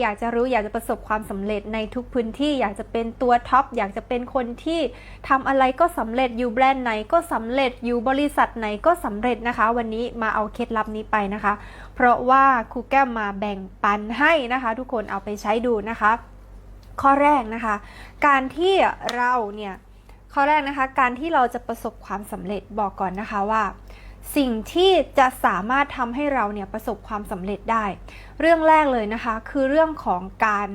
อยากจะรู้อยากจะประสบความสำเร็จในทุกพื้นที่ อยากจะเป็นตัวท็อปอยากจะเป็นคนที่ทำอะไรก็สำเร็จอยู่แบรนด์ไหนก็สำเร็จอยู่บริษัทไหนก็สำเร็จนะคะ วันนี้มาเอาเคล็ดลับนี้ไปนะคะ เพราะว่าครูแก้มมาแบ่งปันให้นะคะ ทุกคนเอาไปใช้ดูนะคะ ข้อแรกนะคะ การที่เราเนี่ยข้อแรกนะคะ การที่เราจะประสบความสำเร็จบอกก่อนนะคะว่าสิ่งที่จะสามารถทำให้เราเนี่ยประสบความสำเร็จได้ เรื่องแรกเลยนะคะ คือเรื่องของการ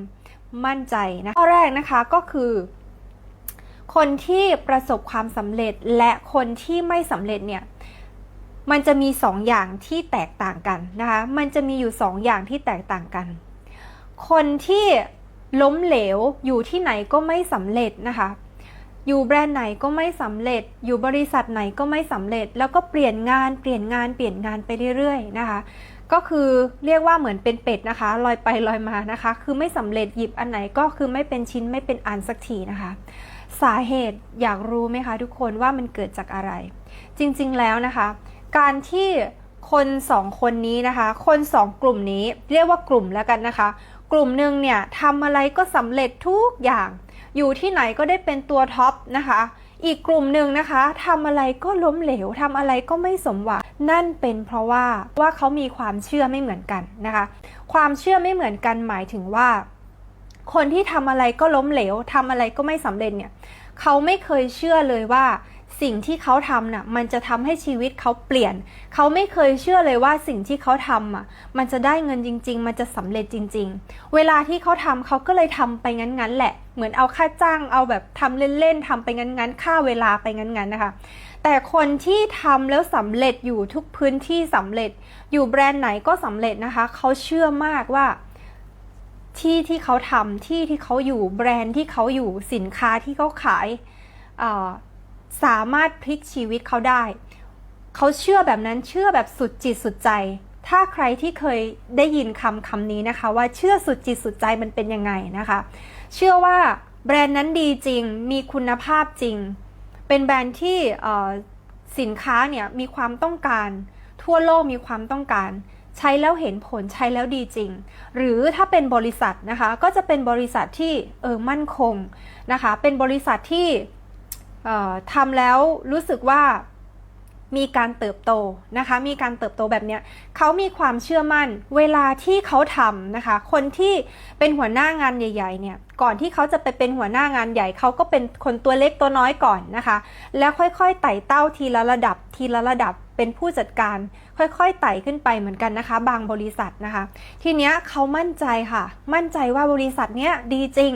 มั่นใจนะข้อแรกนะคะก็คือ คนที่ประสบความสำเร็จและคนที่ไม่สำเร็จเนี่ยมันจะมีสองอย่างที่แตกต่างกันนะคะ มันจะมีอยู่สองอย่างที่แตกต่างกัน คนที่ล้มเหลวอยู่ที่ไหนก็ไม่สำเร็จนะคะ อยู่แบรนด์ไหนก็ไม่สำเร็จ อยู่บริษัทไหนก็ไม่สำเร็จ แล้วก็เปลี่ยนงาน เปลี่ยนงาน เปลี่ยนงานไปเรื่อยๆนะคะ ก็คือเรียกว่าเหมือนเป็นเป็ดนะคะ ลอยไปลอยมานะคะ คือไม่สำเร็จหยิบอันไหนก็คือไม่เป็นชิ้นไม่เป็นอันสักทีนะคะ สาเหตุอยากรู้ไหมคะทุกคนว่ามันเกิดจากอะไร จริงๆแล้วนะคะ การที่คนสองคนนี้นะคะ คนสองกลุ่มนี้เรียกว่ากลุ่มแล้วกันนะคะ กลุ่มหนึ่งเนี่ยทำอะไรก็สำเร็จทุกอย่าง อยู่ที่ไหนก็ได้เป็นตัวท็อปนะคะ อีกกลุ่มหนึ่งนะคะทำอะไรก็ล้มเหลวทำอะไรก็ไม่สมหวังนั่นเป็นเพราะว่าว่าเขามีความเชื่อไม่เหมือนกันนะคะ ความเชื่อไม่เหมือนกันหมายถึงว่า คนที่ทำอะไรก็ล้มเหลวทำอะไรก็ไม่สำเร็จเนี่ยเขาไม่เคยเชื่อเลยว่าสิ่งที่เขาทำน่ะมันจะทำให้ชีวิตเขาเปลี่ยน เขาไม่เคยเชื่อเลยว่าสิ่งที่เขาทำอะมันจะได้เงินจริง ๆ มันจะสำเร็จจริง ๆ เวลาที่เขาทำเขาก็เลยทำไปงั้นๆแหละ เหมือนเอาค่าจ้างเอาแบบทำเล่นๆทำไปงั้นๆค่าเวลาไปงั้นๆนะคะแต่คนที่ทำแล้วสำเร็จอยู่ทุกพื้นที่สำเร็จ อยู่แบรนด์ไหนก็สำเร็จนะคะ เขาเชื่อมากว่า ที่ที่เขาทำที่ที่เขาอยู่แบรนด์ที่เขาอยู่สินค้าที่เขาขายาสามารถพลิกชีวิตเขาได้ เขาเชื่อแบบนั้นเชื่อแบบสุดจิตสุดใจ ถ้าใครที่เคยได้ยินคำคำนี้นะคะ ว่าเชื่อสุดจิตสุดใจมันเป็นยังไงนะคะ เชื่อว่าแบรนด์นั้นดีจริงมีคุณภาพจริง เป็นแบรนด์ที่สินค้าเนี่ยมีความต้องการ ทั่วโลกมีความต้องการ ใช้แล้วเห็นผลใช้แล้วดีจริง หรือถ้าเป็นบริษัทนะคะ ก็จะเป็นบริษัทที่เออมั่นคงนะคะ เป็นบริษัทที่เอ่อทำแล้วรู้สึกว่ามีการเติบโตนะคะ มีการเติบโตแบบเนี้ยเขามีความเชื่อมั่น เวลาที่เขาทำนะคะ คนที่เป็นหัวหน้างานใหญ่ๆเนี่ย ก่อนที่เขาจะไปเป็นหัวหน้างานใหญ่ เขาก็เป็นคนตัวเล็กตัวน้อยก่อนนะคะ แล้วค่อยๆไต่เต้าทีละระดับทีละระดับ เป็นผู้จัดการค่อยๆไต่ขึ้นไปเหมือนกันนะคะ บางบริษัทนะคะ ทีเนี้ยเขามั่นใจค่ะ มั่นใจว่าบริษัทเนี้ยดีจริง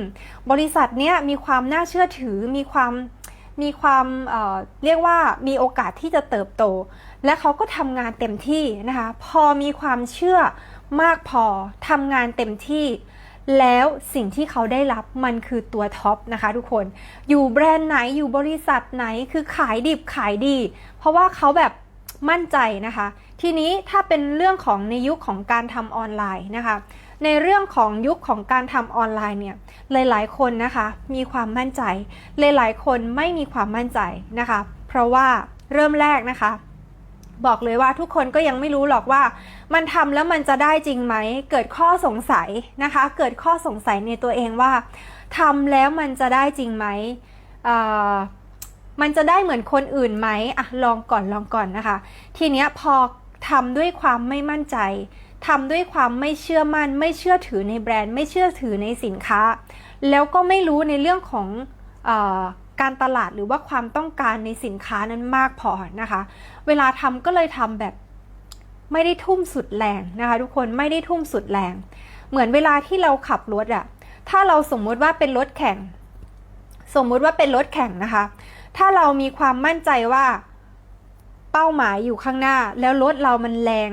บริษัทเนี้ยมีความน่าเชื่อถือมีความมีความเเรียกว่ามีโอกาสที่จะเติบโต และเขาก็ทำงานเต็มที่นะคะ พอมีความเชื่อมากพอทำงานเต็มที่แล้วสิ่งที่เขาได้รับมันคือตัวท็อปนะคะทุกคน อยู่แบรนด์ไหนอยู่บริษัทไหนคือขายดิบขายดี เพราะว่าเขาแบบ มั่นใจนะคะ ทีนี้ถ้าเป็นเรื่องของในยุคของการทำออนไลน์นะคะ ในเรื่องของยุคของการทำออนไลน์เนี่ยหลาย ๆ คนนะคะมีความมั่นใจ หลาย ๆ คนไม่มีความมั่นใจนะคะ เพราะว่าเริ่มแรกนะคะบอกเลยว่าทุกคนก็ยังไม่รู้หรอกว่า มันทำแล้วมันจะได้จริงไหม เกิดข้อสงสัยนะคะ เกิดข้อสงสัยในตัวเองว่าทำแล้วมันจะได้จริงไหมออ มันจะได้เหมือนคนอื่นไหมอะลองก่อนลองก่อนนะคะ ทีเนี้ยพอทำด้วยความไม่มั่นใจทำด้วยความไม่เชื่อมั่น ไม่เชื่อถือในแบรนด์ ไม่เชื่อถือในสินค้า แล้วก็ไม่รู้ในเรื่องของออการตลาดหรือว่าความต้องการในสินค้านั้นมากพอนะคะ เวลาทำก็เลยทำแบบไม่ได้ทุ่มสุดแรงนะคะ ทุกคนไม่ได้ทุ่มสุดแรง เหมือนเวลาที่เราขับรถอะถ้าเราสมมติว่าเป็นรถแข่ง สมมุติว่าเป็นรถแข่งนะคะ ถ้าเรามีความมั่นใจว่า เป้าหมายอยู่ข้างหน้า แล้วรถเรามันแรง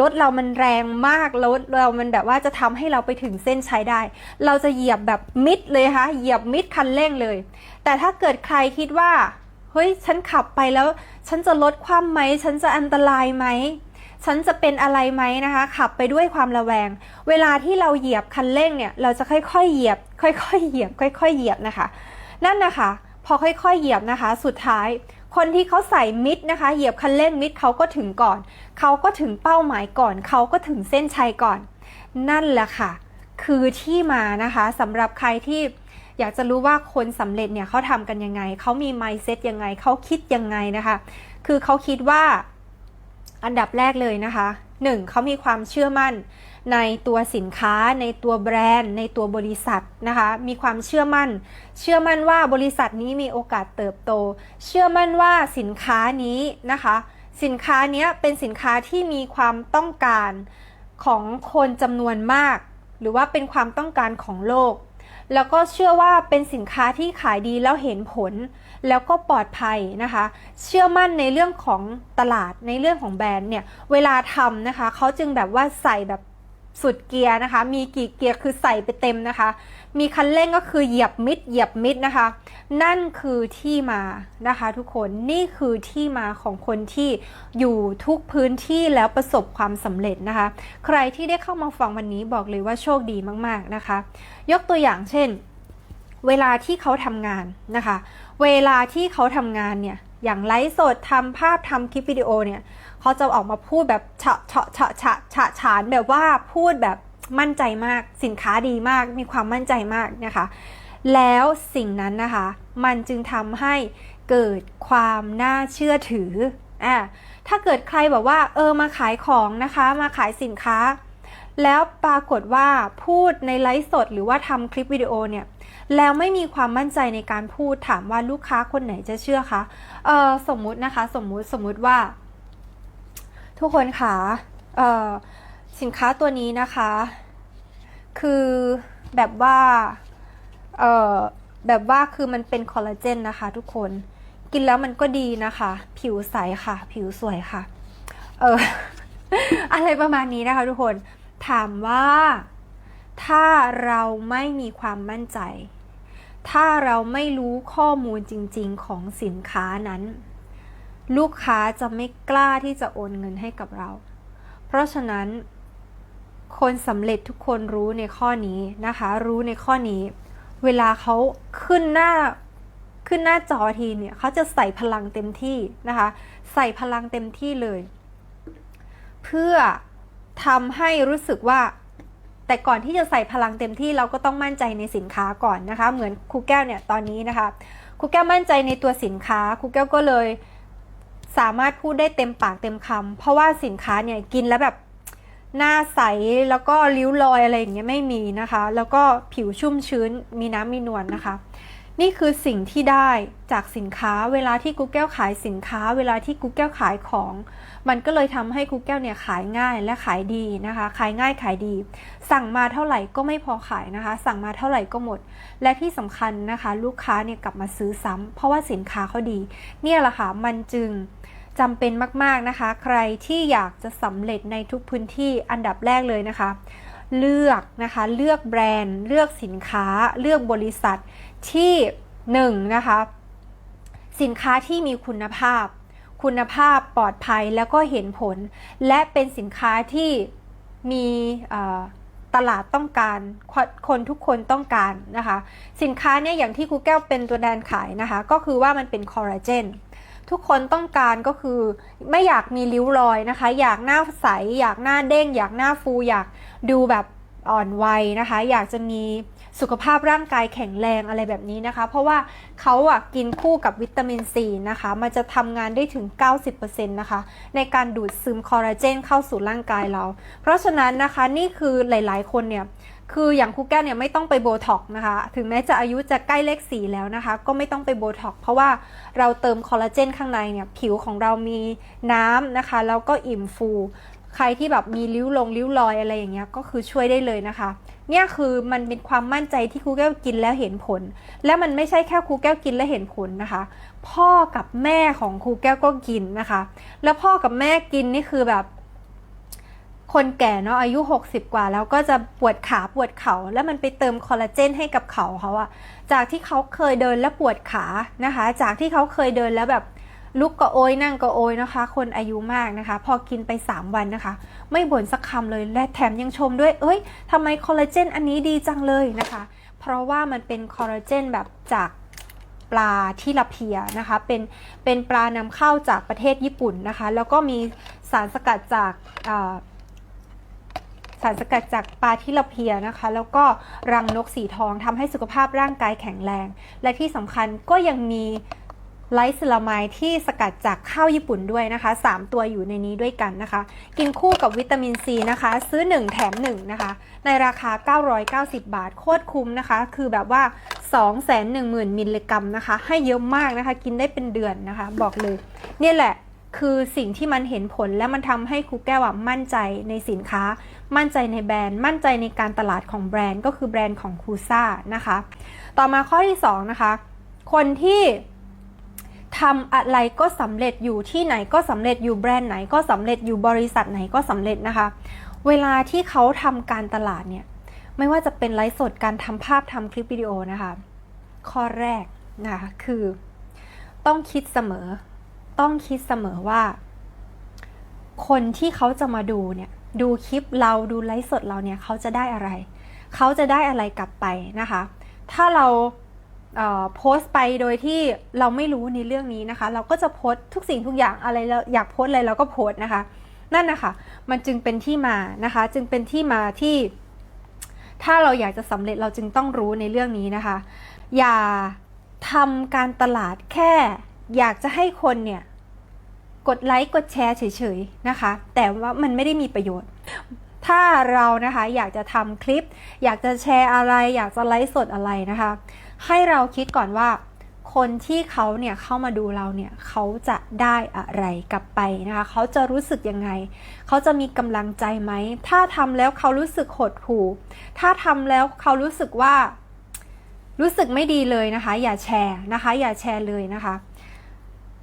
รถเรามันแรงมากรถเรามันแบบว่าจะทำให้เราไปถึงเส้นชัยได้ เราจะเหยียบแบบมิดเลยค่ะเหยียบมิดคันเร่งเลย แต่ถ้าเกิดใครคิดว่าเฮ้ยฉันขับไปแล้ว ฉันจะลดความไหม ฉันจะอันตรายไหม ฉันจะเป็นอะไรไหมนะคะ ขับไปด้วยความระแวง เวลาที่เราเหยียบคันเร่งเนี่ย เราจะค่อยๆเหยียบ ค่อยๆเหยียบ ค่อยๆเหยียบนะคะ นั่นนะคะ พอค่อยๆเหยียบนะคะ สุดท้าย คนที่เขาใส่มิดนะคะ เหยียบคันเร่งมิดเขาก็ถึงก่อน เขาก็ถึงเป้าหมายก่อน เขาก็ถึงเส้นชัยก่อน นั่นแหละค่ะ คือที่มานะคะสำหรับใครที่อยากจะรู้ว่าคนสำเร็จเนี่ยเขาทำกันยังไง เขามี mindset ยังไง เขาคิดยังไงนะคะ คือเขาคิดว่าอันดับแรกเลยนะคะหนึ่งเขามีความเชื่อมั่น ในตัวสินค้า ในตัวแบรนด์ ในตัวบริษัทนะคะ มีความเชื่อมั่น เชื่อมั่นว่าบริษัทนี้มีโอกาสเติบโต เชื่อมั่นว่าสินค้านี้นะคะ สินค้านี้เป็นสินค้าที่มีความต้องการของคนจำนวนมาก หรือว่าเป็นความต้องการของโลก แล้วก็เชื่อว่าเป็นสินค้าที่ขายดีแล้วเห็นผล แล้วก็ปลอดภัยนะคะ เชื่อมั่นในเรื่องของตลาดในเรื่องของแบรนด์เนี่ย เวลาทำนะคะเขาจึงแบบว่าใส่แบบ สุดเกียร์นะคะ มีกี่เกียร์คือใส่ไปเต็มนะคะ มีคันเร่งก็คือเหยียบมิดเหยียบมิดนะคะ นั่นคือที่มานะคะ ทุกคนนี่คือที่มาของคนที่อยู่ทุกพื้นที่แล้วประสบความสำเร็จนะคะ ใครที่ได้เข้ามาฟังวันนี้บอกเลยว่าโชคดีมากๆนะคะ ยกตัวอย่างเช่น เวลาที่เขาทำงานนะคะ เวลาที่เขาทำงานเนี่ย อย่างไลฟ์สดทำภาพทำคลิปวิดีโอเนี่ยเขาจะออกมาพูดแบบเฉาะเฉาะเฉาะฉะฉะฉานแบบว่าพูดแบบมั่นใจมากสินค้าดีมาก มีความมั่นใจมากนะคะ แล้วสิ่งนั้นนะคะ มันจึงทำให้เกิดความน่าเชื่อถืออะถ้าเกิดใครบอกว่า เออมาขายของนะคะ มาขายสินค้า แล้วปรากฏว่าพูดในไลฟ์สดหรือว่าทำคลิปวิดีโอเนี่ย แล้วไม่มีความมั่นใจในการพูดถามว่าลูกค้าคนไหนจะเชื่อคะเออสมมุตินะคะ สมมุติสมมุติว่า ทุกคนคะเออสินค้าตัวนี้นะคะ คือแบบว่าเออแบบว่าคือมันเป็นคอลลาเจนนะคะ ทุกคนกินแล้วมันก็ดีนะคะ ผิวใสค่ะ ผิวสวยค่ะ เอออะไรประมาณนี้นะคะทุกคน ถามว่าถ้าเราไม่มีความมั่นใจ ถ้าเราไม่รู้ข้อมูลจริง ๆ ของสินค้านั้น ลูกค้าจะไม่กล้าที่จะโอนเงินให้กับเรา เพราะฉะนั้น คนสำเร็จทุกคนรู้ในข้อนี้นะคะ รู้ในข้อนี้ เวลาเขาขึ้นหน้าขึ้นหน้าจอทีเนี่ยเขาจะใส่พลังเต็มที่นะคะ ใส่พลังเต็มที่เลย เพื่อทำให้รู้สึกว่า แต่ก่อนที่จะใส่พลังเต็มที่เราก็ต้องมั่นใจในสินค้าก่อนนะคะ เหมือนครูแก้วเนี่ยตอนนี้นะคะครูแก้วมั่นใจในตัวสินค้าครูแก้วก็เลยสามารถพูดได้เต็มปากเต็มคำเพราะว่าสินค้าเนี่ยกินแล้วแบบหน้าใสแล้วก็ริ้วรอยอะไรอย่างเงี้ยไม่มีนะคะ แล้วก็ผิวชุ่มชื้นมีน้ำมีนวลนะคะ นี่คือสิ่งที่ได้จากสินค้าเวลาที่กูแก้วขายสินค้า เวลาที่กูแก้วขายของ มันก็เลยทำให้กูแก้วเนี่ยขายง่ายและขายดีนะคะ ขายง่ายขายดี สั่งมาเท่าไหร่ก็ไม่พอขายนะคะ สั่งมาเท่าไหร่ก็หมด และที่สำคัญนะคะ ลูกค้าเนี่ยกลับมาซื้อซ้ำเพราะว่าสินค้าเขาดี เนี่ยแหละค่ะมันจึงจำเป็นมากๆนะคะ ใครที่อยากจะสำเร็จในทุกพื้นที่อันดับแรกเลยนะคะ เลือกนะคะ เลือกแบรนด์ เลือกสินค้า เลือกบริษัท ที่หนึ่งนะคะสินค้าที่มีคุณภาพ คุณภาพปลอดภัยแล้วก็เห็นผล และเป็นสินค้าที่มีตลาดต้องการคนคนทุกคนต้องการนะคะ สินค้าเนี่ยอย่างที่ครูแก้วเป็นตัวแทนขายนะคะ ก็คือว่ามันเป็นคอลลาเจนทุกคนต้องการก็คือไม่อยากมีริ้วรอยนะคะ อยากหน้าใส อยากหน้าเด้ง อยากหน้าฟู อยากดูแบบอ่อนวัยนะคะ อยากจะมี สุขภาพร่างกายแข็งแรงอะไรแบบนี้นะคะ เพราะว่าเขาอะกินคู่กับวิตามินซีนะคะ มันจะทำงานได้ถึง 90%นะคะ ในการดูดซึมคอลลาเจนเข้าสู่ร่างกายเรา เพราะฉะนั้นนะคะนี่คือหลายๆ คนเนี่ยคืออย่างครูแก้วเนี่ยไม่ต้องไปโบท็อกนะคะ ถึงแม้จะอายุจะใกล้เลขสี่แล้วนะคะ ก็ไม่ต้องไปโบท็อกเพราะว่าเราเติมคอลลาเจนข้างในเนี่ยผิวของเรามีน้ำนะคะแล้วก็อิ่มฟู ใครที่แบบมีริ้วลงริ้วรอยอะไรอย่างเงี้ยก็คือช่วยได้เลยนะคะ เนี่ยคือมันเป็นความมั่นใจที่ครูแก้วกินแล้วเห็นผล และมันไม่ใช่แค่ครูแก้วกินแล้วเห็นผลนะคะ พ่อกับแม่ของครูแก้วก็กินนะคะ แล้วพ่อกับแม่กินนี่คือแบบ คนแก่เนาะอายุ 60 กว่า แล้วก็จะปวดขาปวดเขา่าแล้วมันไปเติมคอลลาเจนให้กับเขาเขาอะจากที่เขาเคยเดินแล้วปวดขานะคะ จากที่เขาเคยเดินแล้วแบบ ลุกก็โอยนั่งก็โอยนะคะ คนอายุมากนะคะ พอกินไป 3 วันนะคะ ไม่บ่นสักคำเลยและแถมยังชมด้วย เอ้ยทำไมคอลลาเจนอันนี้ดีจังเลยนะคะ เพราะว่ามันเป็นคอลลาเจนแบบจากปลาที่ลาเพียนะคะ เป็นเป็นปลานำเข้าจากประเทศญี่ปุ่นนะคะ แล้วก็มีสารสกัดจากสารสกัดจากปลาทิลาเพียนะคะ แล้วก็รังนกสีทองทำให้สุขภาพร่างกายแข็งแรง และที่สำคัญก็ยังมี ไลซ์ลามายที่สกัดจากข้าวญี่ปุ่นด้วยนะคะ 3 ตัวอยู่ในนี้ด้วยกันนะคะ กินคู่กับวิตามินซีนะคะ ซื้อ 1 แถม 1 นะคะ ในราคา 990 บาท โคตรคุ้มนะคะ คือแบบว่า 210,000 มิลลิกรัมนะคะ ให้เยอะมากนะคะ กินได้เป็นเดือนนะคะ บอกเลย เนี่ยแหละคือสิ่งที่มันเห็นผลและมันทำให้ครูแก้วมั่นใจในสินค้า มั่นใจในแบรนด์ มั่นใจในการตลาดของแบรนด์ก็คือแบรนด์ของครูซ่านะคะ ต่อมาข้อที่ 2 นะคะ คนที่ ทำอะไรก็สำเร็จอยู่ที่ไหนก็สำเร็จอยู่แบรนด์ไหนก็สำเร็จอยู่บริษัทไหนก็สำเร็จนะคะ เวลาที่เขาทำการตลาดเนี่ยไม่ว่าจะเป็นไลฟ์สดการทำภาพทำคลิปวิดีโอนะคะ ข้อแรกนะคะคือ ต้องคิดเสมอ ต้องคิดเสมอว่า คนที่เขาจะมาดูเนี่ยดูคลิปเราดูไลฟ์สดเราเนี่ยเขาจะได้อะไร เขาจะได้อะไรกลับไปนะคะ ถ้าเรา โพสต์ไปโดยที่เราไม่รู้ในเรื่องนี้นะคะ เราก็จะโพสต์ทุกสิ่งทุกอย่างอะไรเราอยากโพสต์อะไรเราก็โพสต์นะคะ นั่นนะคะมันจึงเป็นที่มานะคะ จึงเป็นที่มาที่ ถ้าเราอยากจะสำเร็จเราจึงต้องรู้ในเรื่องนี้นะคะ อย่าทำการตลาดแค่ อยากจะให้คนเนี่ยกดไลค์กดแชร์เฉยๆนะคะ แต่ว่ามันไม่ได้มีประโยชน์ถ้าเรานะคะอยากจะทำคลิป อยากจะแชร์อะไร อยากจะไลฟ์สดอะไรนะคะ ให้เราคิดก่อนว่า คนที่เขาเนี่ยเข้ามาดูเราเนี่ยเขาจะได้อะไรกลับไปนะคะ เขาจะรู้สึกยังไง เขาจะมีกำลังใจไหม ถ้าทำแล้วเขารู้สึกหดหู่ ถ้าทำแล้วเขารู้สึกว่า รู้สึกไม่ดีเลยนะคะ อย่าแชร์นะคะ อย่าแชร์เลยนะคะ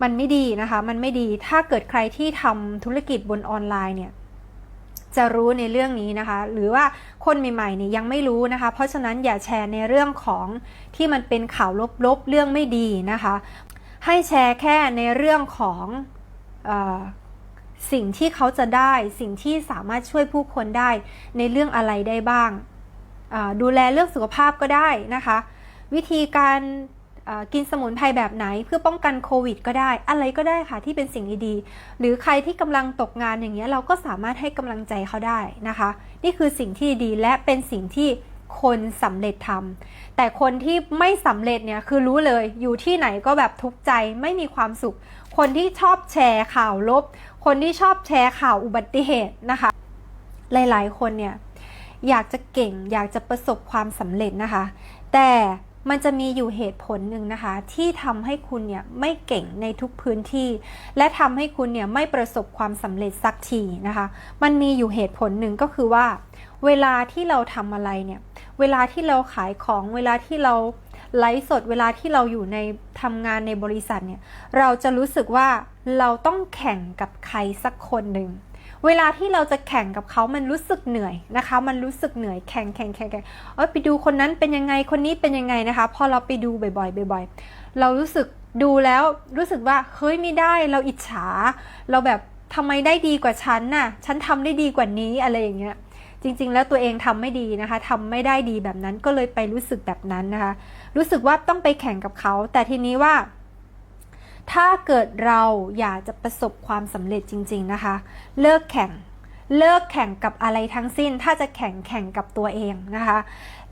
มันไม่ดีนะคะ มันไม่ดี ถ้าเกิดใครที่ทำธุรกิจบนออนไลน์เนี่ย จะรู้ในเรื่องนี้นะคะ หรือว่าคนใหม่ๆเนี่ยยังไม่รู้นะคะ เพราะฉะนั้นอย่าแชร์ในเรื่องของที่มันเป็นข่าวลบๆเรื่องไม่ดีนะคะ ให้แชร์แค่ในเรื่องของออสิ่งที่เขาจะได้ สิ่งที่สามารถช่วยผู้คนได้ในเรื่องอะไรได้บ้าง ดูแลเรื่องสุขภาพก็ได้นะคะ วิธีการ กินสมุนไพรแบบไหนเพื่อป้องกันโควิด ก็ได้ อะไรก็ได้ค่ะที่เป็นสิ่งดีๆ หรือใครที่กำลังตกงานอย่างเงี้ยเราก็สามารถให้กำลังใจเขาได้นะคะ นี่คือสิ่งที่ดีและเป็นสิ่งที่คนสำเร็จทำแต่คนที่ไม่สำเร็จเนี่ยคือรู้เลยอยู่ที่ไหนก็แบบทุกข์ใจไม่มีความสุข คนที่ชอบแชร์ข่าวลบ คนที่ชอบแชร์ข่าวอุบัติเหตุนะคะ หลายๆ คนเนี่ยอยากจะเก่งอยากจะประสบความสำเร็จนะคะ แต่ มันจะมีอยู่เหตุผลหนึ่งนะคะ ที่ทำให้คุณเนี่ยไม่เก่งในทุกพื้นที่ และทำให้คุณเนี่ยไม่ประสบความสำเร็จสักทีนะคะ มันมีอยู่เหตุผลหนึ่งก็คือว่า เวลาที่เราทำอะไรเนี่ย เวลาที่เราขายของเวลาที่เราไลฟ์สดเวลาที่เราอยู่ในทำงานในบริษัทเนี่ย เราจะรู้สึกว่าเราต้องแข่งกับใครสักคนหนึ่ง เวลาที่เราจะแข่งกับเขามันรู้สึกเหนื่อยนะคะ มันรู้สึกเหนื่อยแข่งแข่งแข่งแข่งเออไปดูคนนั้นเป็นยังไงคนนี้เป็นยังไงนะคะ พอเราไปดูบ่อยๆบ่อยๆ เรารู้สึกดูแล้วรู้สึกว่าเฮ้ยไม่ได้เราอิจฉา เราแบบทำไมได้ดีกว่าฉันน่ะฉันทำได้ดีกว่านี้อะไรอย่างเงี้ยจริง ๆ แล้วตัวเองทำไม่ดีนะคะทำไม่ได้ดีแบบนั้นก็เลยไปรู้สึกแบบนั้นนะคะ รู้สึกว่าต้องไปแข่งกับเขา แต่ทีนี้ว่า ถ้าเกิดเราอยากจะประสบความสำเร็จจริง ๆนะคะ เลิกแข่งเลิกแข่งกับอะไรทั้งสิ้น ถ้าจะแข่งแข่งกับตัวเองนะคะ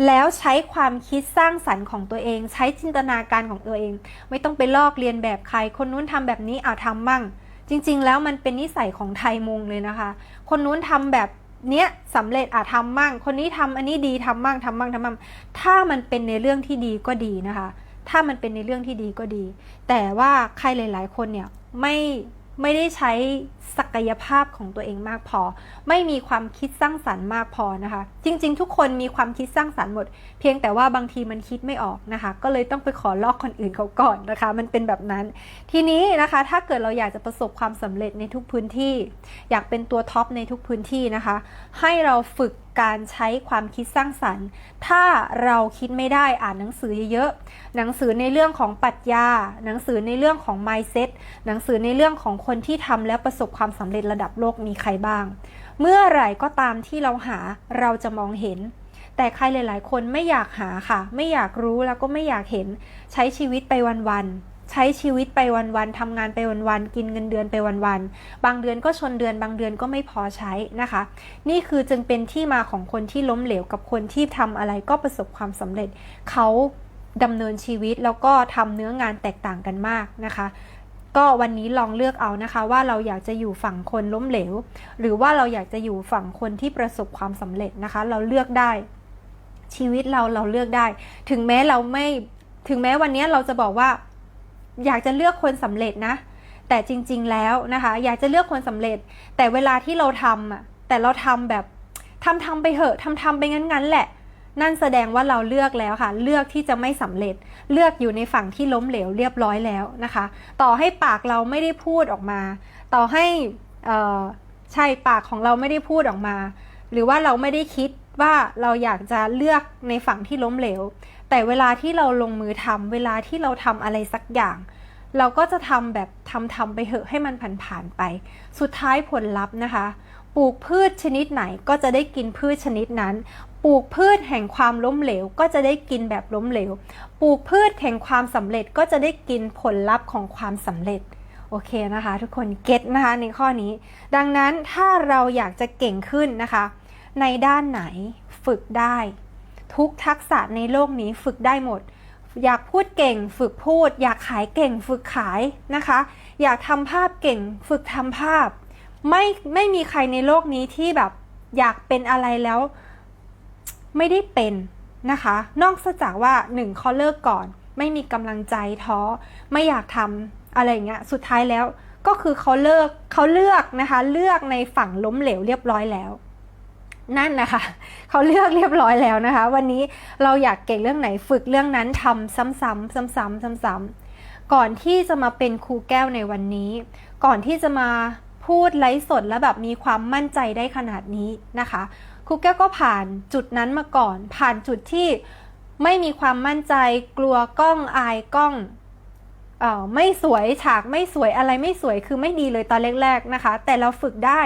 แล้วใช้ความคิดสร้างสรรค์ของตัวเอง ใช้จินตนาการของตัวเอง ไม่ต้องไปลอกเรียนแบบใคร คนนู้นทำแบบนี้เอาทำมั่ง จริง ๆ แล้วมันเป็นนิสัยของไทยมุงเลยนะคะ คนนู้นทำแบบเนี้ยสำเร็จอาทำมั่ง คนนี้ทำอันนี้ดีทำมั่งทำมั่งทำมั่ง ถ้ามันเป็นในเรื่องที่ดีก็ดีนะคะ ถ้ามันเป็นในเรื่องที่ดีก็ดี แต่ว่าใครหลาย ๆ คนเนี่ยไม่ไม่ได้ใช้ ศักยภาพของตัวเองมากพอ ไม่มีความคิดสร้างสรรค์มากพอนะคะ จริง ๆ ทุกคนมีความคิดสร้างสรรค์หมด เพียงแต่ว่าบางทีมันคิดไม่ออกนะคะ ก็เลยต้องไปขอลอกคนอื่นเขาก่อนนะคะ มันเป็นแบบนั้น ทีนี้นะคะ ถ้าเกิดเราอยากจะประสบความสำเร็จในทุกพื้นที่ อยากเป็นตัวท็อปในทุกพื้นที่นะคะ ให้เราฝึกการใช้ความคิดสร้างสรรค์ ถ้าเราคิดไม่ได้อ่านหนังสือเยอะๆ หนังสือในเรื่องของปรัชญา หนังสือในเรื่องของ mindset หนังสือในเรื่องของคนที่ทำแล้วประสบความความสำเร็จระดับโลกมีใครบ้าง เมื่อไหร่ก็ตามที่เราหาเราจะมองเห็น แต่ใครหลาย ๆ คนไม่อยากหาค่ะ ไม่อยากรู้แล้วก็ไม่อยากเห็น ใช้ชีวิตไปวันๆใช้ชีวิตไปวันๆทำงานไปวันๆ กินเงินเดือนไปวันๆ บางเดือนก็ชนเดือน บางเดือนก็ไม่พอใช้นะคะ นี่คือจึงเป็นที่มาของคนที่ล้มเหลวกับคนที่ทำอะไรก็ประสบความสำเร็จ เขาดำเนินชีวิตแล้วก็ทำเนื้องานแตกต่างกันมากนะคะ ก็วันนี้ลองเลือกเอานะคะ ว่าเราอยากจะอยู่ฝั่งคนล้มเหลว หรือว่าเราอยากจะอยู่ฝั่งคนที่ประสบความสำเร็จนะคะ เราเลือกได้ ชีวิตเราเราเลือกได้ ถึงแม้เราไม่ถึงแม้วันนี้เราจะบอกว่า อยากจะเลือกคนสำเร็จนะ แต่จริง ๆแล้วนะคะ อยากจะเลือกคนสำเร็จ แต่เวลาที่เราทำอะแต่เราทำแบบทำทำไปเหอะทำทำไปงั้นๆแหละ นั่นแสดงว่าเราเลือกแล้วค่ะ เลือกที่จะไม่สำเร็จ เลือกอยู่ในฝั่งที่ล้มเหลวเรียบร้อยแล้วนะคะ ต่อให้ปากเราไม่ได้พูดออกมา ต่อให้ใช่ปากของเราไม่ได้พูดออกมา หรือว่าเราไม่ได้คิดว่าเราอยากจะเลือกในฝั่งที่ล้มเหลว แต่เวลาที่เราลงมือทำเวลาที่เราทำอะไรสักอย่าง เราก็จะทำแบบทำทำไปเหอะให้มันผ่านๆไป สุดท้ายผลลัพธ์นะคะปลูกพืชชนิดไหนก็จะได้กินพืชชนิดนั้น ปลูกพืชแห่งความล้มเหลว ก็จะได้กินแบบล้มเหลว ปลูกพืชแห่งความสำเร็จก็จะได้กินผลลัพธ์ของความสำเร็จโอเคนะคะ ทุกคนเก็ตนะคะในข้อนี้ ดังนั้นถ้าเราอยากจะเก่งขึ้นนะคะ ในด้านไหนฝึกได้ ทุกทักษะในโลกนี้ฝึกได้หมด อยากพูดเก่งฝึกพูด อยากขายเก่งฝึกขายนะคะ อยากทำภาพเก่งฝึกทำภาพ ไม่ไม่มีใครในโลกนี้ที่แบบอยากเป็นอะไรแล้ว ไม่ได้เป็นนะคะ นอกจากว่าหนึ่งเขาเลิกก่อน ไม่มีกำลังใจท้อไม่อยากทำอะไรเงี้ยสุดท้ายแล้วก็คือเขาเลิกเขาเลือกนะคะ เลือกในฝั่งล้มเหลวเรียบร้อยแล้ว นั่นนะคะเขาเลือกเรียบร้อยแล้วนะคะ วันนี้เราอยากเก่งเรื่องไหนฝึกเรื่องนั้นทำซ้ำๆซ้ำๆซ้ำๆก่อนที่จะมาเป็นครูแก้วในวันนี้ ก่อนที่จะมาพูดไลฟ์สดแล้วแบบมีความมั่นใจได้ขนาดนี้นะคะ ครูแก้วก็ผ่านจุดนั้นมาก่อน ผ่านจุดที่ไม่มีความมั่นใจ กลัวกล้องอายกล้องเออไม่สวยฉากไม่สวยอะไรไม่สวยคือไม่ดีเลยตอนแรกๆนะคะ แต่เราฝึกได้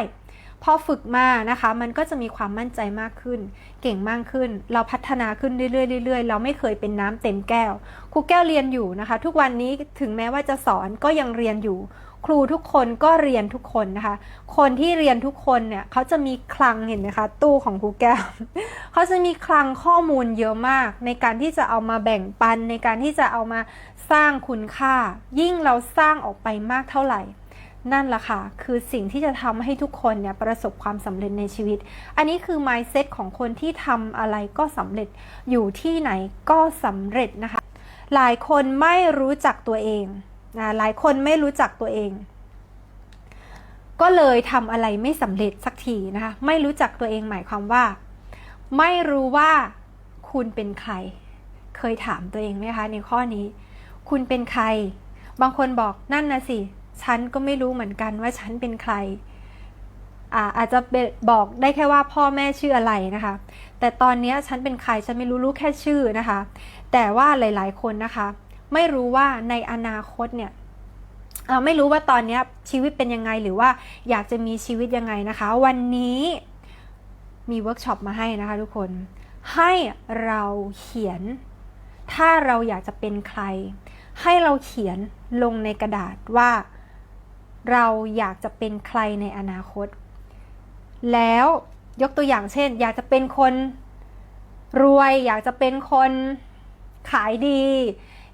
พอฝึกมานะคะ มันก็จะมีความมั่นใจมากขึ้น เก่งมากขึ้น เราพัฒนาขึ้นเรื่อยๆเรื่อยๆเราไม่เคยเป็นน้ำเต็มแก้วครูแก้วเรียนอยู่นะคะ ทุกวันนี้ถึงแม้ว่าจะสอนก็ยังเรียนอยู่ ครูทุกคนก็เรียนทุกคนนะคะ คนที่เรียนทุกคนเนี่ยเขาจะมีคลังเห็นไหมคะ ตู้ของครูแก้วเขาจะมีคลังข้อมูลเยอะมาก ในการที่จะเอามาแบ่งปันในการที่จะเอามาสร้างคุณค่า ยิ่งเราสร้างออกไปมากเท่าไหร่ นั่นแหละค่ะ คือสิ่งที่จะทำให้ทุกคนเนี่ยประสบความสำเร็จในชีวิต อันนี้คือ mindset ของคนที่ทำอะไรก็สำเร็จอยู่ที่ไหนก็สำเร็จนะคะ หลายคนไม่รู้จักตัวเอง นะหลายคนไม่รู้จักตัวเอง ก็เลยทำอะไรไม่สำเร็จสักทีนะคะไม่รู้จักตัวเองหมายความว่า ไม่รู้ว่าคุณเป็นใคร เคยถามตัวเองไหมคะ ในข้อนี้ คุณเป็นใคร บางคนบอกนั่นนะสิฉันก็ไม่รู้เหมือนกันว่าฉันเป็นใครอาอาจจะบอกได้แค่ว่าพ่อแม่ชื่ออะไรนะคะ แต่ตอนนี้ฉันเป็นใครฉันไม่รู้รู้แค่ชื่อนะคะ แต่ว่าหลาย ๆ คนนะคะ ไม่รู้ว่าในอนาคตเนี่ยไม่รู้ว่าตอนนี้ชีวิตเป็นยังไงหรือว่าอยากจะมีชีวิตยังไงนะคะ วันนี้มีเวิร์กช็อปมาให้นะคะทุกคน ให้เราเขียน ถ้าเราอยากจะเป็นใคร ให้เราเขียนลงในกระดาษว่า เราอยากจะเป็นใครในอนาคต แล้วยกตัวอย่างเช่น อยากจะเป็นคนรวย อยากจะเป็นคนขายดี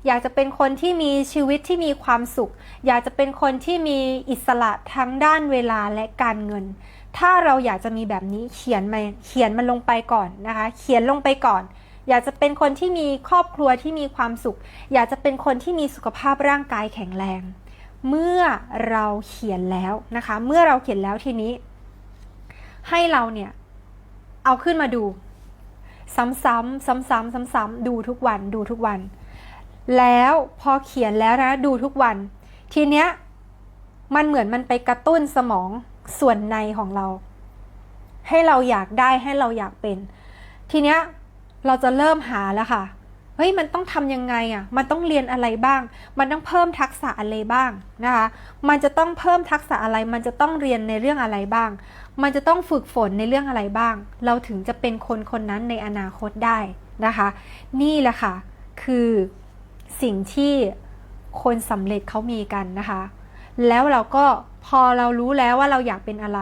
อยากจะเป็นคนที่มีชีวิตที่มีความสุข อยากจะเป็นคนที่มีอิสระทั้งด้านเวลาและการเงิน ถ้าเราอยากจะมีแบบนี้เขียนมาเขียนมันลงไปก่อนนะคะ เขียนลงไปก่อน อยากจะเป็นคนที่มีครอบครัวที่มีความสุข อยากจะเป็นคนที่มีสุขภาพร่างกายแข็งแรง เมื่อเราเขียนแล้วนะคะ เมื่อเราเขียนแล้วทีนี้ ให้เราเนี่ยเอาขึ้นมาดู ซ้ำๆซ้ำๆซ้ำๆดูทุกวันดูทุกวัน แล้วพอเขียนแล้วนะดูทุกวัน ทีเนี้ยมันเหมือนมันไปกระตุ้นสมองส่วนในของเรา ให้เราอยากได้ให้เราอยากเป็น ทีเนี้ยเราจะเริ่มหาแล้วค่ะเฮ้ยมันต้องทำยังไงอะ่ะ มันต้องเรียนอะไรบ้าง มันต้องเพิ่มทักษะอะไรบ้างนะคะ มันจะต้องเพิ่มทักษะอะไร มันจะต้องเรียนในเรื่องอะไรบ้าง มันจะต้องฝึกฝนในเรื่องอะไรบ้าง เราถึงจะเป็นคนคนนั้นในอนาคตได้นะคะ นี่แหละค่ะ คือ สิ่งที่คนสำเร็จเขามีกันนะคะ แล้วเราก็พอเรารู้แล้วว่าเราอยากเป็นอะไร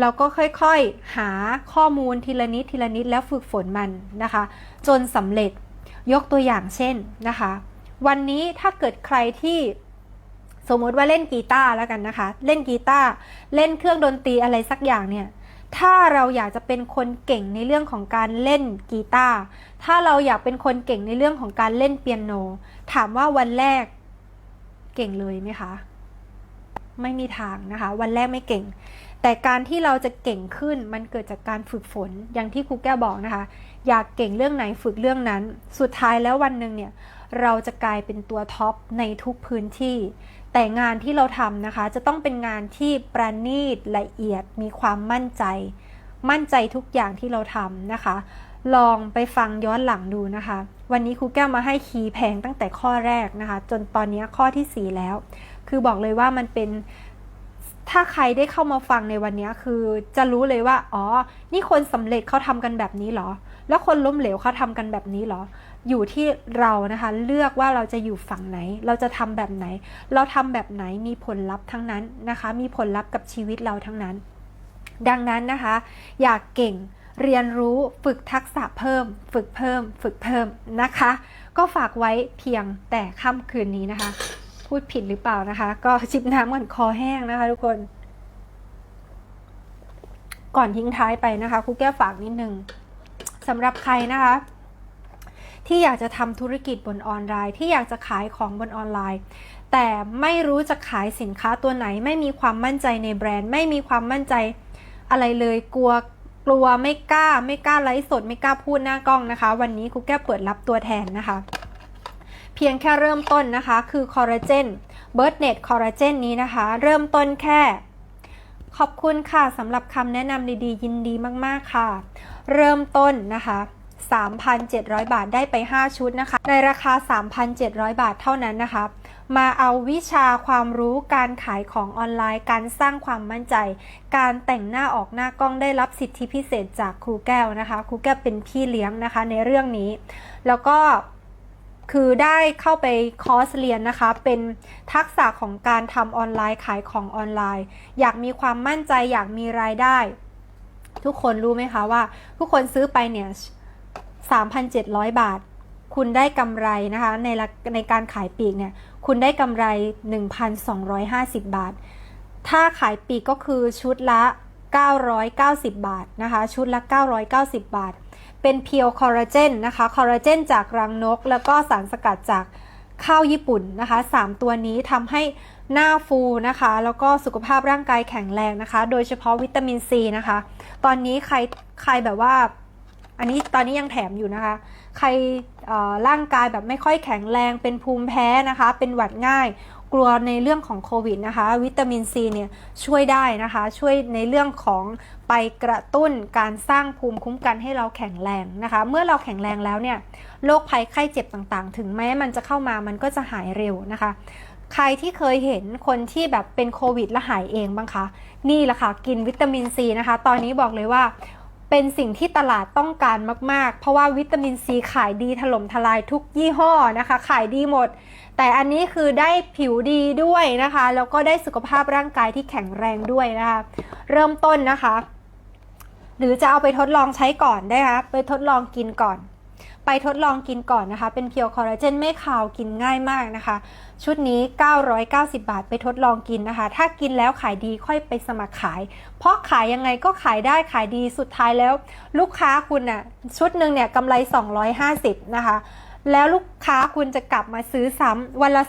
เราก็ค่อยๆหาข้อมูลทีละนิดทีละนิดแล้วฝึกฝนมันนะคะ จนสำเร็จยกตัวอย่างเช่นนะคะ วันนี้ถ้าเกิดใครที่สมมติว่าเล่นกีตาร์แล้วกันนะคะ เล่นกีตาร์เล่นเครื่องดนตรีอะไรสักอย่างเนี่ย ถ้าเราอยากจะเป็นคนเก่งในเรื่องของการเล่นกีตาร์ ถ้าเราอยากเป็นคนเก่งในเรื่องของการเล่นเปียโน ถามว่าวันแรกเก่งเลยไหมคะ ไม่มีทางนะคะ วันแรกไม่เก่ง แต่การที่เราจะเก่งขึ้นมันเกิดจากการฝึกฝน อย่างที่ครูแก้วบอกนะคะ อยากเก่งเรื่องไหนฝึกเรื่องนั้น สุดท้ายแล้ววันหนึ่งเนี่ย เราจะกลายเป็นตัวท็อปในทุกพื้นที่ แต่งานที่เราทำนะคะ จะต้องเป็นงานที่ประณีตละเอียดมีความมั่นใจ มั่นใจทุกอย่างที่เราทำนะคะ ลองไปฟังย้อนหลังดูนะคะ วันนี้ครูแก้วมาให้คีย์แพงตั้งแต่ข้อแรกนะคะ จนตอนนี้ข้อทีสี่4 แล้ว คือบอกเลยว่ามันเป็นถ้าใครได้เข้ามาฟังในวันนี้คือจะรู้เลยว่า อ๋อ นี่คนสำเร็จเขาทำกันแบบนี้เหรอ แล้วคนล้มเหลวเขาทำกันแบบนี้เหรอ อยู่ที่เรานะคะ เลือกว่าเราจะอยู่ฝั่งไหน เราจะทำแบบไหน เราทำแบบไหนมีผลลัพธ์ทั้งนั้นนะคะ มีผลลัพธ์กับชีวิตเราทั้งนั้น ดังนั้นนะคะ อยากเก่งเรียนรู้ฝึกทักษะเพิ่ม ฝึกเพิ่ม ฝึกเพิ่มนะคะ ก็ฝากไว้เพียงแต่ค่ำคืนนี้นะคะ พูดผิดหรือเปล่านะคะ ก็จิบน้ำก่อนคอแห้งนะคะทุกคน ก่อนทิ้งท้ายไปนะคะครูแก้ฝากนิดนึงสำหรับใครนะคะ ที่อยากจะทำธุรกิจบนออนไลน์ ที่อยากจะขายของบนออนไลน์ แต่ไม่รู้จะขายสินค้าตัวไหน ไม่มีความมั่นใจในแบรนด์ ไม่มีความมั่นใจอะไรเลยกลัวกลัวไม่กล้า ไม่กล้าไลฟ์สดไม่กล้าพูดหน้ากล้องนะคะ วันนี้ครูแก้วเปิดรับตัวแทนนะคะ เพียงแค่เริ่มต้นนะคะ คือคอลลาเจนเบิร์ดเน็ตคอลลาเจนนี้นะคะ เริ่มต้นแค่ ขอบคุณค่ะสำหรับคำแนะนำดีๆ ยินดีมากๆค่ะ เริ่มต้นนะคะ 3,700 บาทได้ไป 5 ชุดนะคะ ในราคา 3,700 บาทเท่านั้นนะคะ มาเอาวิชาความรู้การขายของออนไลน์ การสร้างความมั่นใจ การแต่งหน้าออกหน้ากล้องได้รับสิทธิพิเศษจากครูแก้วนะคะ ครูแก้วเป็นพี่เลี้ยงนะคะในเรื่องนี้ แล้วก็คือได้เข้าไปคอร์สเรียนนะคะ เป็นทักษะของการทำออนไลน์ขายของออนไลน์ อยากมีความมั่นใจอยากมีรายได้ ทุกคนรู้ไหมคะว่า ทุกคนซื้อไปเนี่ย 3,700 บาท คุณได้กำไรนะคะในในการขายปีกเนี่ยคุณได้กำไร 1,250 บาท ถ้าขายปีกก็คือชุดละ 990 บาทนะคะ ชุดละ 990 บาท เป็นเพียวคอลลาเจนนะคะ คอลลาเจนจากรังนก แล้วก็สารสกัดจากข้าวญี่ปุ่นนะคะ 3 ตัวนี้ทำให้หน้าฟูนะคะ แล้วก็สุขภาพร่างกายแข็งแรงนะคะ โดยเฉพาะวิตามินซีนะคะ ตอนนี้ใครใครแบบว่า อันนี้ตอนนี้ยังแถมอยู่นะคะ ใครร่างกายแบบไม่ค่อยแข็งแรงเป็นภูมิแพ้นะคะ เป็นหวัดง่าย กลัวในเรื่องของโควิดนะคะ วิตามินซีเนี่ยช่วยได้นะคะ ช่วยในเรื่องของไปกระตุ้นการสร้างภูมิคุ้มกันให้เราแข็งแรงนะคะ เมื่อเราแข็งแรงแล้วเนี่ยโรคภัยไข้เจ็บต่างๆ ถึงแม้มันจะเข้ามามันก็จะหายเร็วนะคะใครที่เคยเห็นคนที่แบบเป็นโควิดและหายเองบ้างคะ นี่แหละค่ะ กินวิตามินซีนะคะ ตอนนี้บอกเลยว่า เป็นสิ่งที่ตลาดต้องการมาก ๆ เพราะว่าวิตามินซีขายดีถล่มทลายทุกยี่ห้อนะคะ ขายดีหมด แต่อันนี้คือได้ผิวดีด้วยนะคะ แล้วก็ได้สุขภาพร่างกายที่แข็งแรงด้วยนะคะ เริ่มต้นนะคะ หรือจะเอาไปทดลองใช้ก่อนได้คะไปทดลองกินก่อน ไปทดลองกินก่อนนะคะ เป็นเพียวคอลลาเจนไม่ขาวกินง่ายมากนะคะ ชุดนี้ 990 บาทไปทดลองกินนะคะ ถ้ากินแล้วขายดีค่อยไปสมัครขาย เพราะขายยังไงก็ขายได้ขายดีสุดท้ายแล้ว ลูกค้าคุณน่ะชุดหนึ่งเนี่ยกำไร 250 นะคะ แล้วลูกค้าคุณจะกลับมาซื้อซ้ำวันละ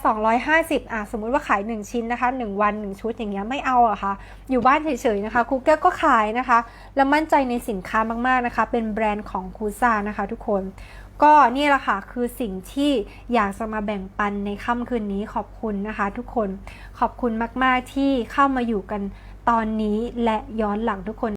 250อะสมมุติว่าขาย 1 ชิ้นนะคะ 1 วัน 1 ชุดอย่างเงี้ยไม่เอาอะค่ะ อยู่บ้านเฉยๆนะคะครูแก้วก็ขายนะคะ แล้วมั่นใจในสินค้ามากๆนะคะ เป็นแบรนด์ของคูซ่านะคะทุกคนก็นี่แหละค่ะคือสิ่งที่อยากจะมาแบ่งปันในค่ำคืนนี้ขอบคุณนะคะทุกคนขอบคุณมาก ๆ ที่เข้ามาอยู่กันตอนนี้และย้อนหลังทุกคน